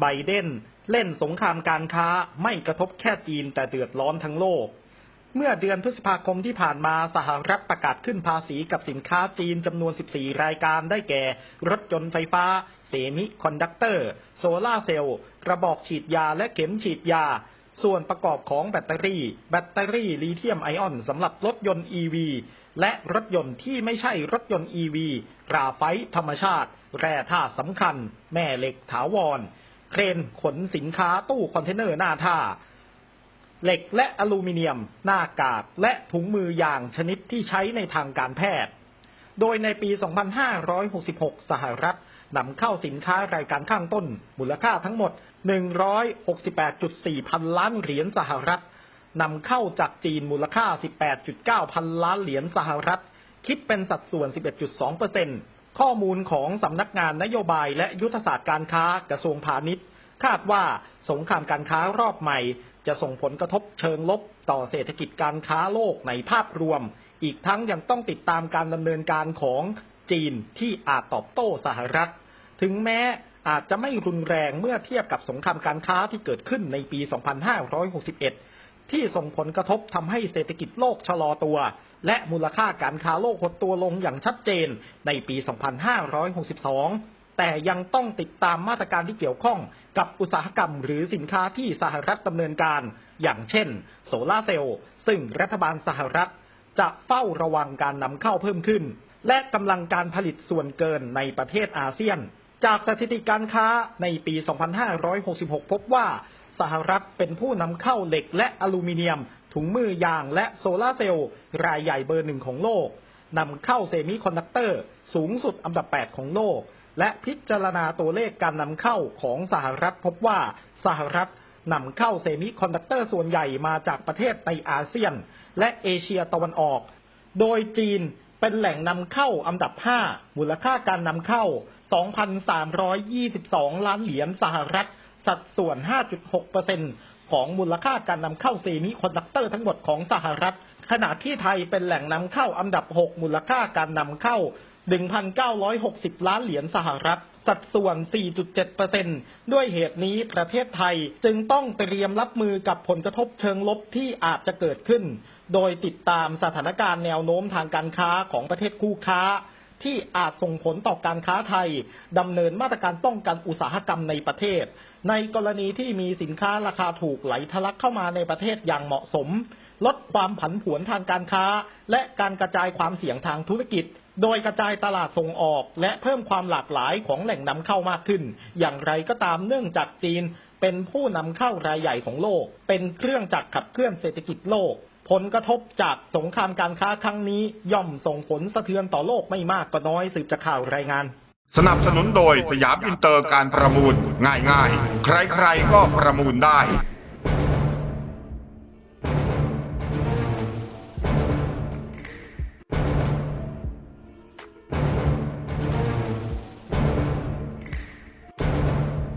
ไบเดนเล่นสงครามการค้าไม่กระทบแค่จีนแต่เดือดร้อนทั้งโลก เมื่อเดือนพฤษภาคมที่ผ่านมาสหรัฐประกาศขึ้นภาษีกับสินค้าจีนจำนวน 14 รายการได้แก่ รถยนต์ไฟฟ้า เซมิคอนดักเตอร์ โซลาร์เซลล์ กระบอกฉีดยาและเข็มฉีดยา ส่วนประกอบของแบตเตอรี่ แบตเตอรี่ลิเธียมไอออนสำหรับรถยนต์ EV และรถยนต์ที่ไม่ใช่รถยนต์ EV กราไฟต์ธรรมชาติ แร่ธาตุสำคัญ แม่เหล็กถาวร เครนขนสินค้าตู้คอนเทนเนอร์หน้าท่า เหล็กและอลูมิเนียม หน้ากากและถุงมือยางชนิดที่ใช้ในทางการแพทย์ โดยในปี 2566 สหรัฐนำเข้าสินค้ารายการข้างต้น มูลค่าทั้งหมด 168.4 พันล้านเหรียญสหรัฐนำเข้าจากจีนมูลค่า 18.9 พันล้านเหรียญสหรัฐ คิดเป็นสัดส่วน 11.2% ข้อมูลของสำนักงานนโยบายและยุทธศาสตร์การค้ากระทรวงพาณิชย์ คาดว่าสงครามการค้ารอบใหม่ จะส่งผลกระทบเชิงลบต่อเศรษฐกิจการค้าโลกในภาพรวม อีกทั้งยังต้องติดตามการดำเนินการของจีนที่อาจตอบโต้สหรัฐ ถึงแม้อาจจะไม่รุนแรงเมื่อเทียบกับสงครามการค้าที่เกิดขึ้นในปี 2561 ที่ส่งผลกระทบทำให้เศรษฐกิจโลกชะลอตัว และมูลค่าการค้าโลกหดตัวลงอย่างชัดเจนในปี 2562 แต่ยังต้องติดตามมาตรการที่เกี่ยวข้องกับอุตสาหกรรมหรือสินค้าที่สหรัฐดำเนินการ อย่างเช่น โซลาเซลล์ ซึ่งรัฐบาลสหรัฐ จะเฝ้าระวังการนำเข้าเพิ่มขึ้น และกำลังการผลิตส่วนเกินในประเทศอาเซียนจากสถิติการค้าในปี 2566 พบว่า สหรัฐเป็นผู้นำเข้าเหล็กและอลูมิเนียม ถุงมือยางและโซลาเซลล์รายใหญ่เบอร์หนึ่งของโลกนำเข้าเซมิคอนดักเตอร์ สูงสุดอันดับ 8 ของโลก และพิจารณาตัวเลขการนำเข้าของสหรัฐพบว่าสหรัฐนำเข้าเซมิคอนดักเตอร์ส่วนใหญ่มาจากประเทศในอาเซียน และเอเชียตะวันออก โดยจีนเป็นแหล่งนำเข้าอันดับ 5 มูลค่าการนำเข้า 2,322 ล้านเหรียญสหรัฐ สัดส่วน 5.6%ของมูลค่าการนำเข้าเซมิคอนดักเตอร์ทั้งหมดของสหรัฐ ขณะที่ไทยเป็นแหล่งนำเข้าอันดับ 6 มูลค่าการนำเข้า 1,960 ล้านเหรียญสหรัฐสัดส่วน 4.7%ด้วยเหตุนี้ประเทศไทยจึงต้องเตรียมรับมือกับผลกระทบเชิงลบที่อาจจะเกิดขึ้น โดยติดตามสถานการณ์แนวโน้มทางการค้าของประเทศคู่ค้า ที่อาจส่งผลต่อการค้าไทยดำเนินมาตรการป้องกันอุตสาหกรรมในประเทศ ในกรณีที่มีสินค้าราคาถูกไหลทะลักเข้ามาในประเทศอย่างเหมาะสม ลดความผันผวนทางการค้า และการกระจายความเสี่ยงทางธุรกิจ โดยกระจายตลาดส่งออก และเพิ่มความหลากหลายของแหล่งนำเข้ามากขึ้น อย่างไรก็ตามเนื่องจากจีนเป็นผู้นำเข้ารายใหญ่ของโลก เป็นเครื่องจักรขับเคลื่อนเศรษฐกิจโลก ผลกระทบจากสงครามการค้าครั้งนี้ย่อมส่งผลสะเทือนต่อโลกไม่มากก็น้อยสืบจากข่าวรายงาน สนับสนุนโดยสยามอินเตอร์การประมูลง่ายๆ ใครๆก็ประมูลได้